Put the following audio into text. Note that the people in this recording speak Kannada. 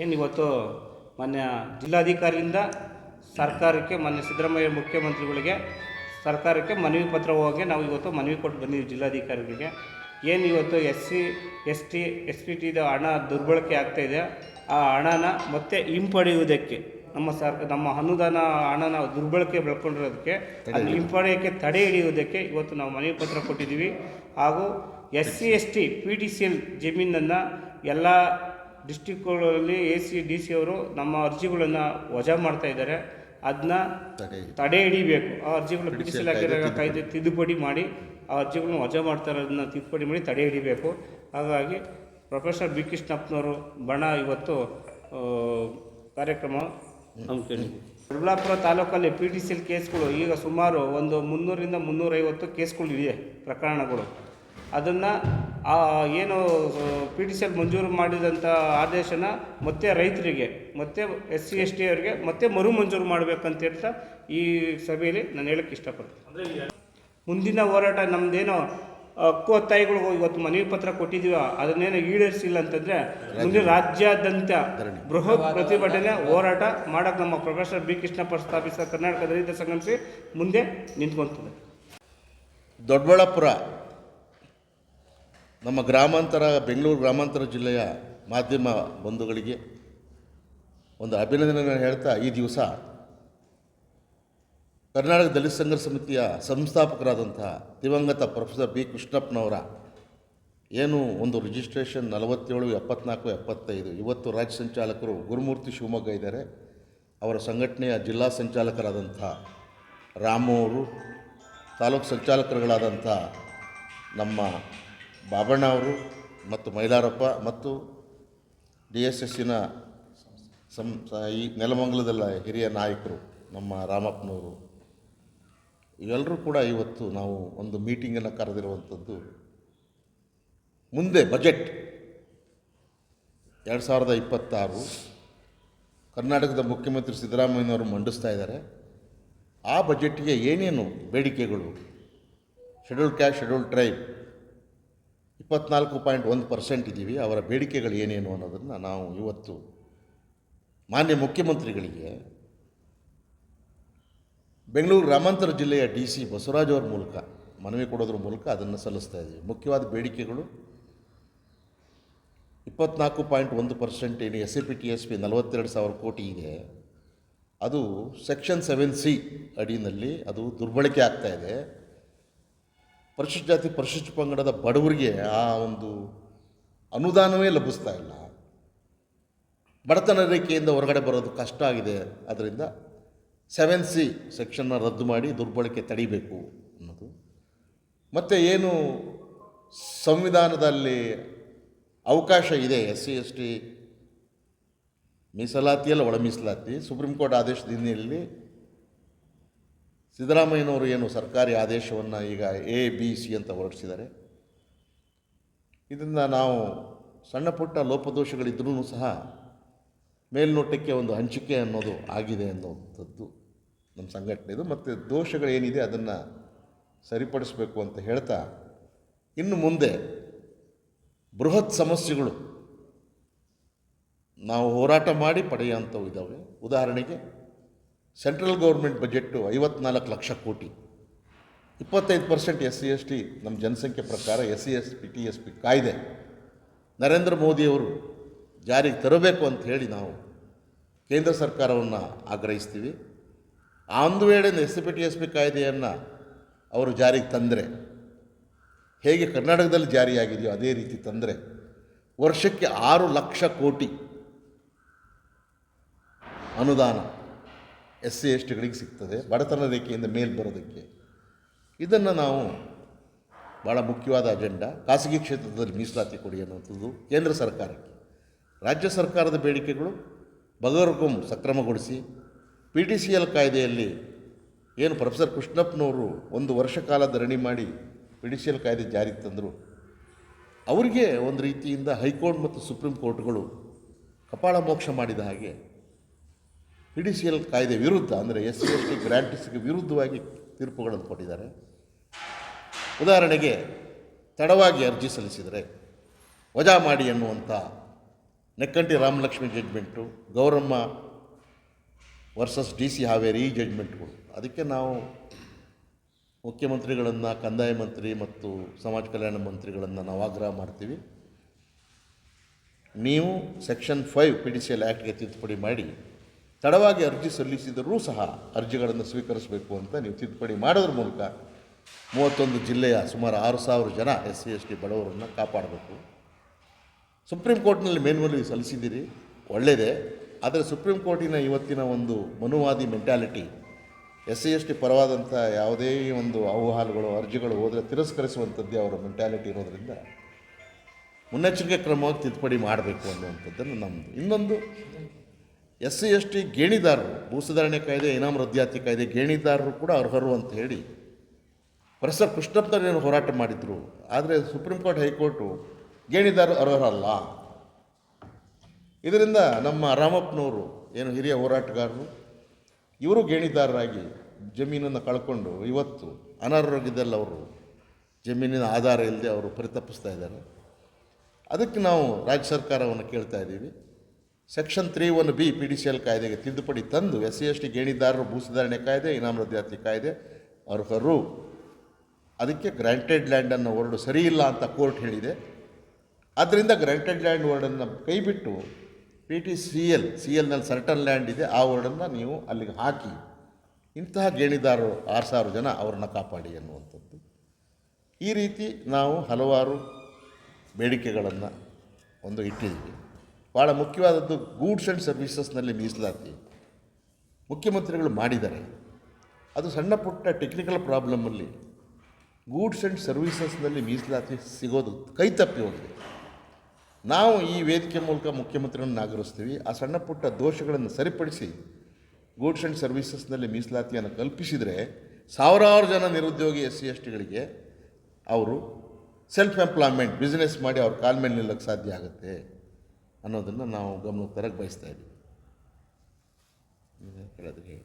ಏನು ಇವತ್ತು ಮಾನ್ಯ ಜಿಲ್ಲಾಧಿಕಾರಿಯಿಂದ ಸರ್ಕಾರಕ್ಕೆ ಮಾನ್ಯ ಸಿದ್ದರಾಮಯ್ಯ ಮುಖ್ಯಮಂತ್ರಿಗಳಿಗೆ ಸರ್ಕಾರಕ್ಕೆ ಮನವಿ ಪತ್ರ ಹೋಗಿ ನಾವು ಇವತ್ತು ಮನವಿ ಕೊಟ್ಟು ಬಂದಿದ್ದೀವಿ ಜಿಲ್ಲಾಧಿಕಾರಿಗಳಿಗೆ. ಏನು ಇವತ್ತು S C S T S P ಟಿದ ಹಣ ದುರ್ಬಳಕೆ ಆಗ್ತಾಯಿದೆ ಆ ಹಣನ ಮತ್ತೆ ಹಿಂಪಡೆಯುವುದಕ್ಕೆ ನಮ್ಮ ಸರ್ ನಮ್ಮ ಅನುದಾನ ಹಣನ ದುರ್ಬಳಕೆ ಬೆಳ್ಕೊಂಡಿರೋದಕ್ಕೆ ಅದನ್ನು ಹಿಂಪಡೆಯೋಕ್ಕೆ ತಡೆ ಹಿಡಿಯುವುದಕ್ಕೆ ಇವತ್ತು ನಾವು ಮನವಿ ಪತ್ರ ಕೊಟ್ಟಿದ್ದೀವಿ. ಹಾಗೂ S C S T P T C L ಜಮೀನನ್ನು ಎಲ್ಲ ಡಿಸ್ಟಿಕ್ಗಳಲ್ಲಿ ಎ ಸಿ ಡಿ ಸಿ ಅವರು ನಮ್ಮ ಅರ್ಜಿಗಳನ್ನು ವಜಾ ಮಾಡ್ತಾ ಇದ್ದಾರೆ. ಅದನ್ನ ತಡೆ ಹಿಡಿಬೇಕು. ಆ ಅರ್ಜಿಗಳು ಬಿಡಿಸಲಾಗಿರೋ ಟಿ ಸಿ ಇಲಾಖೆ ಕಾಯ್ದೆ ತಿದ್ದುಪಡಿ. ಮಾಡಿ ಆ ಅರ್ಜಿಗಳನ್ನ ವಜಾ ಮಾಡ್ತಾ ಇರೋದನ್ನ ತಿದ್ದುಪಡಿ ಮಾಡಿ ತಡೆ ಹಿಡಿಬೇಕು. ಹಾಗಾಗಿ ಪ್ರೊಫೆಸರ್ ಬಿ ಕೃಷ್ಣಪ್ಪನವರು ಬಣ ಇವತ್ತು ಕಾರ್ಯಕ್ರಮ ಹಮ್ಮಿಕೊಂಡಿದ್ವಿ ದೊಡ್ಡಬಳ್ಳಾಪುರ ತಾಲೂಕಲ್ಲಿ ಪಿ ಟಿ ಸಿ ಎಲ್ ಕೇಸ್ಗಳು ಈಗ ಸುಮಾರು ಒಂದು ಮುನ್ನೂರಿಂದ ಮುನ್ನೂರೈವತ್ತು ಕೇಸ್ಗಳು ಇದೆ ಪ್ರಕರಣಗಳು. ಅದನ್ನು ಏನು ಪಿ ಟಿ ಸಿ ಎಲ್ ಮಂಜೂರು ಮಾಡಿದಂಥ ಆದೇಶನ ಮತ್ತೆ ರೈತರಿಗೆ ಮತ್ತೆ ಎಸ್ ಸಿ ಎಸ್ ಟಿ ಅವರಿಗೆ ಮತ್ತೆ ಮರು ಮಂಜೂರು ಮಾಡಬೇಕಂತ ಹೇಳ್ತಾ ಈ ಸಭೆಯಲ್ಲಿ ನಾನು ಹೇಳಕ್ಕೆ ಇಷ್ಟಪಡ್ತೀನಿ. ಮುಂದಿನ ಹೋರಾಟ ನಮ್ಮದೇನೋ ಹಕ್ಕು ಒತ್ತಾಯಿಗಳು ಇವತ್ತು ಮನವಿ ಪತ್ರ ಕೊಟ್ಟಿದ್ದೀವ ಅದನ್ನೇನು ಈಡೇರಿಸಿಲ್ಲ ಅಂತಂದರೆ ಮುಂದೆ ರಾಜ್ಯಾದ್ಯಂತ ಬೃಹತ್ ಪ್ರತಿಭಟನೆ ಹೋರಾಟ ಮಾಡೋಕ್ಕೆ ನಮ್ಮ ಪ್ರೊಫೆಸರ್ ಬಿ ಕೃಷ್ಣಪ್ಪ ಸ್ಥಾಪಿಸಿದ ಕರ್ನಾಟಕದ ರೈತ ಸಂಘಟಿಸಿ ಮುಂದೆ ನಿಂತ್ಕೊಂತದೆ. ದೊಡ್ಡಬಳ್ಳಾಪುರ ನಮ್ಮ ಗ್ರಾಮಾಂತರ, ಬೆಂಗಳೂರು ಗ್ರಾಮಾಂತರ ಜಿಲ್ಲೆಯ ಮಾಧ್ಯಮ ಬಂಧುಗಳಿಗೆ ಒಂದು ಅಭಿನಂದನೆ ಹೇಳ್ತಾ ಈ ದಿವಸ ಕರ್ನಾಟಕ ದಲಿತ ಸಂಘರ್ಷ ಸಮಿತಿಯ ಸಂಸ್ಥಾಪಕರಾದಂತಹ ದಿವಂಗತ ಪ್ರೊಫೆಸರ್ ಬಿ ಕೃಷ್ಣಪ್ಪನವರ ಏನು ಒಂದು ರಿಜಿಸ್ಟ್ರೇಷನ್ ನಲವತ್ತೇಳು, ಎಪ್ಪತ್ನಾಲ್ಕು, ಎಪ್ಪತ್ತೈದು. ಇವತ್ತು ರಾಜ್ಯ ಸಂಚಾಲಕರು ಗುರುಮೂರ್ತಿ ಶಿವಮೊಗ್ಗ ಇದ್ದಾರೆ. ಅವರ ಸಂಘಟನೆಯ ಜಿಲ್ಲಾ ಸಂಚಾಲಕರಾದಂಥ ರಾಮು ಅವರು ತಾಲೂಕು ಸಂಚಾಲಕರುಗಳಾದಂಥ ನಮ್ಮ ಬಾಬಣ್ಣ ಅವರು ಮತ್ತು ಮೈಲಾರಪ್ಪ ಮತ್ತು ಡಿ ಎಸ್ ಎಸ್ಸಿನ ಸಂ ಈ ನೆಲಮಂಗಲದಲ್ಲ ಹಿರಿಯ ನಾಯಕರು, ನಮ್ಮ ರಾಮಪ್ಪನವರು. ಇವೆಲ್ಲರೂ ಕೂಡ ಇವತ್ತು ನಾವು ಒಂದು ಮೀಟಿಂಗನ್ನು ಕರೆದಿರುವಂಥದ್ದು. ಮುಂದೆ ಬಜೆಟ್. ಎರಡು ಸಾವಿರದ ಇಪ್ಪತ್ತಾರು ಕರ್ನಾಟಕದ ಮುಖ್ಯಮಂತ್ರಿ ಸಿದ್ದರಾಮಯ್ಯನವರು ಮಂಡಿಸ್ತಾ ಇದ್ದಾರೆ. ಆ ಬಜೆಟ್ಗೆ ಏನೇನು ಬೇಡಿಕೆಗಳು? ಶೆಡ್ಯೂಲ್ ಕ್ಯಾಶ್ ಶೆಡ್ಯೂಲ್ ಟ್ರೈಬ್ ಇಪ್ಪತ್ನಾಲ್ಕು ಪಾಯಿಂಟ್ ಒಂದು ಪರ್ಸೆಂಟ್ ಇದ್ದೀವಿ ಅವರ ಬೇಡಿಕೆಗಳು ಏನೇನು ಅನ್ನೋದನ್ನು ನಾವು ಇವತ್ತು ಮಾನ್ಯ ಮುಖ್ಯಮಂತ್ರಿಗಳಿಗೆ, ಬೆಂಗಳೂರು ಗ್ರಾಮಾಂತರ ಜಿಲ್ಲೆಯ ಡಿ ಸಿ ಬಸವರಾಜ್ ಅವ್ರ ಮೂಲಕ ಮನವಿ ಕೊಡೋದ್ರ ಮೂಲಕ ಅದನ್ನು ಸಲ್ಲಿಸ್ತಾ ಇದ್ದೀವಿ ಮುಖ್ಯವಾದ ಬೇಡಿಕೆಗಳು ಇಪ್ಪತ್ನಾಲ್ಕು ಪಾಯಿಂಟ್ ಒಂದು ಪರ್ಸೆಂಟ್ ಏನು S A P, T S P ನಲವತ್ತೆರಡು ಸಾವಿರ ಕೋಟಿ ಇದೆ. ಅದು ಸೆಕ್ಷನ್ ಸೆವೆನ್ ಸಿ ಅಡಿಯಲ್ಲಿ ಅದು ದುರ್ಬಳಕೆ ಇದೆ. ಪರಿಶಿಷ್ಟ ಜಾತಿ ಪರಿಶಿಷ್ಟ ಪಂಗಡದ ಬಡವರಿಗೆ ಆ ಒಂದು ಅನುದಾನವೇ ಲಭಿಸ್ತಾ ಇಲ್ಲ. ಬಡತನ ರೇಖೆಯಿಂದ ಹೊರಗಡೆ ಬರೋದು ಕಷ್ಟ ಆಗಿದೆ. ಅದರಿಂದ ಸೆವೆನ್ ಸಿ ಸೆಕ್ಷನ್ನ ರದ್ದು ಮಾಡಿ ದುರ್ಬಳಕೆ ತಡಿಬೇಕು ಅನ್ನೋದು. ಮತ್ತು ಏನು ಸಂವಿಧಾನದಲ್ಲಿ ಅವಕಾಶ ಇದೆ? ಎಸ್ ಸಿ, ಎಸ್ ಟಿ ಮೀಸಲಾತಿಯಲ್ಲ ಒಳ ಮೀಸಲಾತಿ ಸುಪ್ರೀಂ ಕೋರ್ಟ್ ಆದೇಶದ ಹಿನ್ನೆಲೆಯಲ್ಲಿ ಸಿದ್ದರಾಮಯ್ಯನವರು ಏನು ಸರ್ಕಾರಿ ಆದೇಶವನ್ನು ಈಗ ಎ ಬಿ ಸಿ ಅಂತ ಹೊರಡಿಸಿದ್ದಾರೆ. ಇದರಿಂದ ನಾವು ಸಣ್ಣ ಪುಟ್ಟ ಲೋಪದೋಷಗಳಿದ್ರೂ ಸಹ ಮೇಲ್ನೋಟಕ್ಕೆ ಒಂದು ಹಂಚಿಕೆ ಅನ್ನೋದು ಆಗಿದೆ ಅನ್ನೋಂಥದ್ದು ನಮ್ಮ ಸಂಘಟನೆದು ಮತ್ತು ದೋಷಗಳೇನಿದೆ ಅದನ್ನು ಸರಿಪಡಿಸಬೇಕು ಅಂತ ಹೇಳ್ತಾ ಇನ್ನು ಮುಂದೆ ಬೃಹತ್ ಸಮಸ್ಯೆಗಳು ನಾವು ಹೋರಾಟ ಮಾಡಿ ಪಡೆಯುವಂಥವು ಇದ್ದಾವೆ. ಉದಾಹರಣೆಗೆ ಸೆಂಟ್ರಲ್ ಗೌರ್ಮೆಂಟ್ ಬಜೆಟ್ಟು ಐವತ್ನಾಲ್ಕು ಲಕ್ಷ ಕೋಟಿ. ಇಪ್ಪತ್ತೈದು percent S C, S T ನಮ್ಮ ಜನಸಂಖ್ಯೆ ಪ್ರಕಾರ S C, S P T S P ಕಾಯ್ದೆ. ನರೇಂದ್ರ ಮೋದಿಯವರು ಜಾರಿಗೆ ತರಬೇಕು ಅಂತ ಹೇಳಿ ನಾವು ಕೇಂದ್ರ ಸರ್ಕಾರವನ್ನು ಆಗ್ರಹಿಸ್ತೀವಿ. ಆ ಒಂದು ವೇಳೆ S P, T, S P ಕಾಯ್ದೆಯನ್ನು ಅವರು ಜಾರಿಗೆ ತಂದರೆ, ಹೇಗೆ ಕರ್ನಾಟಕದಲ್ಲಿ ಜಾರಿಯಾಗಿದೆಯೋ ಅದೇ ರೀತಿ ತಂದರೆ, ವರ್ಷಕ್ಕೆ ಆರು ಲಕ್ಷ ಕೋಟಿ ಅನುದಾನ ಎಸ್ ಸಿ ಎಸ್ ಟಿಗಳಿಗೆ ಸಿಗ್ತದೆ, ಬಡತನ ರೇಖೆಯಿಂದ ಮೇಲೆ ಬರೋದಕ್ಕೆ. ಇದನ್ನು ನಾವು ಭಾಳ ಮುಖ್ಯವಾದ ಅಜೆಂಡಾ. ಖಾಸಗಿ ಕ್ಷೇತ್ರದಲ್ಲಿ ಮೀಸಲಾತಿ ಕೊಡಿ ಅನ್ನುವಂಥದ್ದು ಕೇಂದ್ರ ಸರ್ಕಾರಕ್ಕೆ. ರಾಜ್ಯ ಸರ್ಕಾರದ ಬೇಡಿಕೆಗಳು ಬಗರ್ಗುಂ ಸಕ್ರಮಗೊಳಿಸಿ ಪಿ ಟಿ ಸಿ ಎಲ್ ಕಾಯ್ದೆಯಲ್ಲಿ ಏನು ಪ್ರೊಫೆಸರ್ ಕೃಷ್ಣಪ್ಪನವರು ಒಂದು ವರ್ಷ ಕಾಲ ಧರಣಿ ಮಾಡಿ ಪಿ ಟಿ ಸಿ ಎಲ್ ಕಾಯ್ದೆ ಜಾರಿಗೆ ತಂದರು. ಅವರಿಗೆ ಒಂದು ರೀತಿಯಿಂದ ಹೈಕೋರ್ಟ್ ಮತ್ತು ಸುಪ್ರೀಂ ಕೋರ್ಟ್ಗಳು ಕಪಾಳ ಮೋಕ್ಷ ಮಾಡಿದ ಹಾಗೆ ಪಿ ಡಿ ಸಿ ಕಾಯ್ದೆ ವಿರುದ್ಧ, ಅಂದರೆ ಎಸ್ ಸಿ ಎಸ್ ಟಿ ಗ್ರ್ಯಾಂಟಿಸ್ಗೆ ವಿರುದ್ಧವಾಗಿ ತೀರ್ಪುಗಳನ್ನು ಕೊಟ್ಟಿದ್ದಾರೆ. ಉದಾಹರಣೆಗೆ, ತಡವಾಗಿ ಅರ್ಜಿ ಸಲ್ಲಿಸಿದರೆ ವಜಾ ಮಾಡಿ ಎನ್ನುವಂಥ Nekkanti Ramalakshmi judgement Gouramma versus D C Haveri ಈ ಜಡ್ಜ್ಮೆಂಟ್ಗಳು ಅದಕ್ಕೆ ನಾವು ಮುಖ್ಯಮಂತ್ರಿಗಳನ್ನು, ಕಂದಾಯ ಮಂತ್ರಿ ಮತ್ತು ಸಮಾಜ ಕಲ್ಯಾಣ ಮಂತ್ರಿಗಳನ್ನು ನಾವು ಆಗ್ರಹ ಮಾಡ್ತೀವಿ. ನೀವು section five P D C L ಆ್ಯಕ್ಟ್ಗೆ ತಿದ್ದುಪಡಿ ಮಾಡಿ ತಡವಾಗಿ ಅರ್ಜಿ ಸಲ್ಲಿಸಿದರೂ ಸಹ ಅರ್ಜಿಗಳನ್ನು ಸ್ವೀಕರಿಸಬೇಕು ಅಂತ ನೀವು ತಿದ್ದುಪಡಿ ಮಾಡೋದ್ರ ಮೂಲಕ ಮೂವತ್ತೊಂದು ಜಿಲ್ಲೆಯ ಸುಮಾರು ಆರು ಸಾವಿರ ಜನ ಎಸ್ ಸಿ, ಎಸ್ ಟಿ ಬಡವರನ್ನು ಕಾಪಾಡಬೇಕು. ಸುಪ್ರೀಂ ಕೋರ್ಟ್ನಲ್ಲಿ ಮೇಲ್ಮನವಿ ಸಲ್ಲಿಸಿದ್ದೀರಿ ಒಳ್ಳೆಯದೇ ಆದರೆ ಸುಪ್ರೀಂ ಕೋರ್ಟಿನ ಇವತ್ತಿನ ಒಂದು ಮನುವಾದಿ mentality S C, S T ಪರವಾದಂಥ ಯಾವುದೇ ಒಂದು ಅಹವಾಲುಗಳು ಅರ್ಜಿಗಳು ಹೋದರೆ ತಿರಸ್ಕರಿಸುವಂಥದ್ದೇ ಅವರ ಮೆಂಟ್ಯಾಲಿಟಿ ಇರೋದರಿಂದ ಮುನ್ನೆಚ್ಚರಿಕೆ ಕ್ರಮವಾಗಿ ತಿದ್ದುಪಡಿ ಮಾಡಬೇಕು ಅನ್ನುವಂಥದ್ದನ್ನು ನಮ್ಮದು ಇನ್ನೊಂದು ಎಸ್ ಸಿ ಎಸ್ ಟಿ ಗೇಣಿದಾರರು ಭೂ ಸುಧಾರಣೆ ಕಾಯ್ದೆ, ಇನಾಮ್ ರದ್ಯಾತಿ ಕಾಯ್ದೆ ಗೇಣಿದಾರರು ಕೂಡ ಅರ್ಹರು ಅಂತ ಹೇಳಿ ಪ್ರೊಫೆಸರ್ ಕೃಷ್ಣಪ್ಪನವರೇನು ಹೋರಾಟ ಮಾಡಿದರು. ಆದರೆ ಸುಪ್ರೀಂ ಕೋರ್ಟ್ ಹೈಕೋರ್ಟು ಗೇಣಿದಾರರು ಅರ್ಹರಲ್ಲ. ಇದರಿಂದ ನಮ್ಮ ರಾಮಪ್ಪನವರು ಏನು ಹಿರಿಯ ಹೋರಾಟಗಾರರು, ಇವರು ಗೇಣಿದಾರರಾಗಿ ಜಮೀನನ್ನು ಕಳ್ಕೊಂಡು ಇವತ್ತು ಅನಾರೋಗ್ಯದಲ್ಲಿ ಅವರು, ಜಮೀನಿನ ಆಧಾರ ಇಲ್ಲದೆ ಅವರು ಪರಿತಪಿಸ್ತಾ ಇದ್ದಾರೆ. ಅದಕ್ಕೆ ನಾವು ರಾಜ್ಯ ಸರ್ಕಾರವನ್ನು ಕೇಳ್ತಾ ಇದ್ದೀವಿ. Section three one B P D C L ಕಾಯ್ದೆಗೆ ತಿದ್ದುಪಡಿ ತಂದು ಎಸ್ ಸಿ ಎಸ್ ಟಿ ಗೇಣಿದಾರರು ಭೂ ಸುಧಾರಣೆ ಕಾಯ್ದೆ, ಇನಾಮ್ ರದ್ಯಾತಿ ಕಾಯ್ದೆ ಅರ್ಹರು. ಅದಕ್ಕೆ ಗ್ರಾಂಟೆಡ್ ಲ್ಯಾಂಡನ್ನು ವರ್ಡು ಸರಿ ಇಲ್ಲ ಅಂತ ಕೋರ್ಟ್ ಹೇಳಿದೆ. ಆದ್ದರಿಂದ ಗ್ರಾಂಟೆಡ್ ಲ್ಯಾಂಡ್ ವರ್ಡನ್ನು ಕೈಬಿಟ್ಟು P T C L C ಎಲ್ನಲ್ಲಿ certain land ಇದೆ, ಆ ವರ್ಡನ್ನು ನೀವು ಅಲ್ಲಿಗೆ ಹಾಕಿ. ಇಂತಹ ಗೇಣಿದಾರರು ಆರು ಸಾವಿರ ಜನ ಅವರನ್ನು ಕಾಪಾಡಿ ಅನ್ನುವಂಥದ್ದು ಈ ರೀತಿ ನಾವು ಹಲವಾರು ಬೇಡಿಕೆಗಳನ್ನು ಒಂದು ಇಟ್ಟಿದ್ದೀವಿ. ಭಾಳ ಮುಖ್ಯವಾದದ್ದು ಗೂಡ್ಸ್ ಆ್ಯಂಡ್ ಸರ್ವೀಸಸ್ನಲ್ಲಿ ಮೀಸಲಾತಿ. ಮುಖ್ಯಮಂತ್ರಿಗಳು ಮಾಡಿದ್ದಾರೆ. ಅದು ಸಣ್ಣ ಪುಟ್ಟ ಟೆಕ್ನಿಕಲ್ ಪ್ರಾಬ್ಲಮ್ಮಲ್ಲಿ ಗೂಡ್ಸ್ ಆ್ಯಂಡ್ ಸರ್ವೀಸಸ್ನಲ್ಲಿ ಮೀಸಲಾತಿ ಸಿಗೋದು ಕೈ ತಪ್ಪಿ ಹೋಗಿದೆ. ನಾವು ಈ ವೇದಿಕೆ ಮೂಲಕ ಮುಖ್ಯಮಂತ್ರಿಗಳನ್ನು ಆಗ್ರಹಿಸ್ತೀವಿ ಆ ಸಣ್ಣ ಪುಟ್ಟ ದೋಷಗಳನ್ನು ಸರಿಪಡಿಸಿ ಗೂಡ್ಸ್ ಆ್ಯಂಡ್ ಸರ್ವೀಸಸ್ನಲ್ಲಿ ಮೀಸಲಾತಿಯನ್ನು ಕಲ್ಪಿಸಿದರೆ ಸಾವಿರಾರು ಜನ ನಿರುದ್ಯೋಗಿ ಎಸ್ ಸಿ ಎಸ್ ಟಿಗಳಿಗೆ ಅವರು ಸೆಲ್ಫ್ ಎಂಪ್ಲಾಯ್ಮೆಂಟ್ ಬಿಸ್ನೆಸ್ ಮಾಡಿ ಅವ್ರ ಕಾಲ ಮೇಲೆ ನಿಲ್ಲಕ್ಕೆ ಸಾಧ್ಯ ಆಗುತ್ತೆ. ಅನ್ನೋದನ್ನು ನಾವು ಗಮನಕ್ಕೆ ತರಕ್ಕೆ ಬಯಸ್ತಾ ಇದ್ದೀವಿ. ಹೇಳೋದು ಹೇಳಿ